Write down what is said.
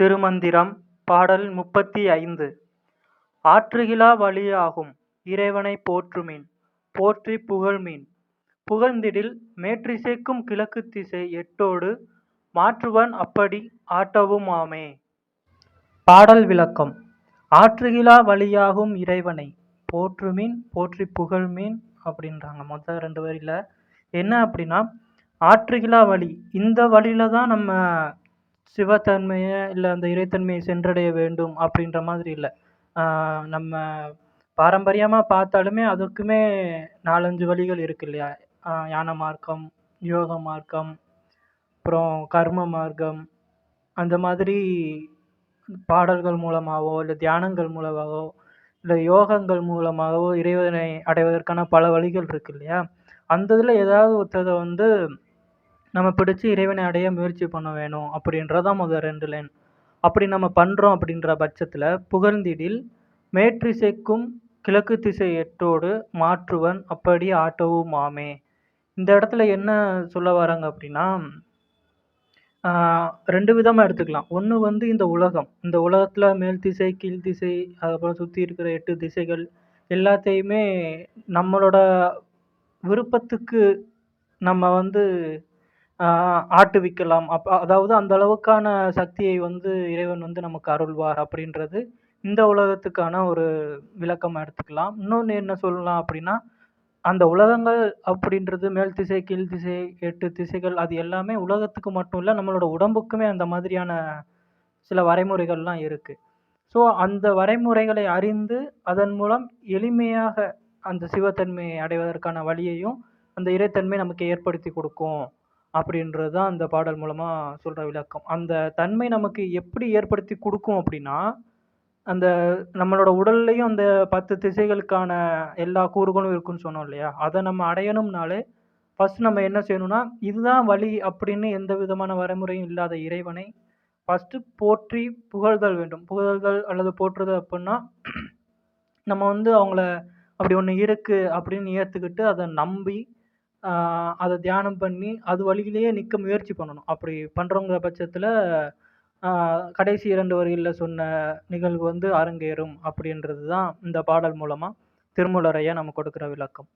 திருமந்திரம் பாடல் முப்பத்தி ஐந்து. ஆற்றுகிலா வழியாகும் இறைவனைப் போற்றுமின் போற்றிப் புகழ்மின். புகழ்ந்திடில் மேற்றிசைக்கும் கிழக்குத் திசை எட்டோடு மாற்றுவன் அப்படி ஆட்டவுமாமே. பாடல் விளக்கம். ஆற்றுகிலா வழியாகும் இறைவனை போற்றுமின் போற்றி புகழ்மின் அப்படின்றாங்க. மொத்தம் ரெண்டு வரியில். என்ன அப்படின்னா ஆற்றுகிலா வழி இந்த வழியில தான் நம்ம சிவத்தன்மையை இல்லை அந்த இறைத்தன்மையை சென்றடைய வேண்டும் அப்படின்ற மாதிரி இல்லை. நம்ம பாரம்பரியமாக பார்த்தாலுமே அதுக்குமே நாலஞ்சு வழிகள் இருக்கு இல்லையா? யான மார்க்கம் யோக மார்க்கம் அப்புறம் கர்ம மார்க்கம் அந்த மாதிரி பாடல்கள் மூலமாகவோ இல்லை தியானங்கள் மூலமாகவோ இல்லை யோகங்கள் மூலமாகவோ இறைவனை அடைவதற்கான பல வழிகள் இருக்கு இல்லையா? அந்த இதில் ஏதாவது ஒருத்ததை வந்து நம்ம பிடிச்சி இறைவனை அடைய முயற்சி பண்ண வேணும் அப்படின்றதான் முதல் ரெண்டு லைன் அப்படி நம்ம பண்ணுறோம் அப்படின்ற பட்சத்தில் புகழ்ந்திடில் மேற்றிசைக்கும் கிழக்கு திசை எட்டோடு மாற்றுவன் அப்படி ஆட்டவும் மாமே இந்த இடத்துல என்ன சொல்ல வராங்க அப்படின்னா ரெண்டு விதமாக எடுத்துக்கலாம். ஒன்று வந்து இந்த உலகம். இந்த உலகத்தில் மேல் திசை கீழ் திசை அதுக்கப்புறம் சுற்றி இருக்கிற எட்டு திசைகள் எல்லாத்தையுமே நம்மளோட விருப்பத்துக்கு நம்ம வந்து ஆட்டுவிக்கலாம் அப் அதாவது அந்த அளவுக்கான சக்தியை வந்து இறைவன் வந்து நமக்கு அருள்வார் அப்படின்றது இந்த உலகத்துக்கான ஒரு விளக்கமாக எடுத்துக்கலாம். இன்னொன்று என்ன சொல்லலாம் அப்படின்னா அந்த உலகங்கள் அப்படின்றது மேல் திசை கீழ் திசை எட்டு திசைகள் அது எல்லாமே உலகத்துக்கு மட்டும் இல்லை நம்மளோட உடம்புக்குமே அந்த மாதிரியான சில வரைமுறைகள்லாம் இருக்குது ஸோ அந்த வரைமுறைகளை அறிந்து அதன் மூலம் எளிமையாக அந்த சிவத்தன்மையை அடைவதற்கான வழியையும் அந்த இறைத்தன்மை நமக்கு ஏற்படுத்தி கொடுக்கும். அப்படின்றது தான் அந்த பாடல் மூலமாக சொல்கிற விளக்கம். அந்த தன்மை நமக்கு எப்படி ஏற்படுத்தி கொடுக்கும் அப்படின்னா அந்த நம்மளோட உடல்லையும் அந்த பத்து திசைகளுக்கான எல்லா கூறுகளும் இருக்குன்னு சொன்னோம் இல்லையா? அதை நம்ம அடையணும்னாலே ஃபஸ்ட் நம்ம என்ன செய்யணும்னா இதுதான் வழி அப்படின்னு எந்த விதமான வரைமுறையும் இல்லாத இறைவனை ஃபஸ்ட்டு போற்றி புகழ்தல் வேண்டும். புகழ்தல் அல்லது போற்றுதல் அப்படின்னா நம்ம வந்து அவங்கள அப்படி ஒன்று இருக்குது அப்படின்னு ஏற்றுக்கிட்டு அதை நம்பி அதை தியானம் பண்ணி அது வழியிலேயே நிற்க முயற்சி பண்ணணும். அப்படி பண்ணுறோங்கிற பட்சத்தில் கடைசி இரண்டு வரிகளில் சொன்ன நிகழ்வு வந்து அரங்கேறும் அப்படின்றது தான் இந்த பாடல் மூலமாக திருமூலர் ஐயா நம்ம கொடுக்குற விளக்கம்.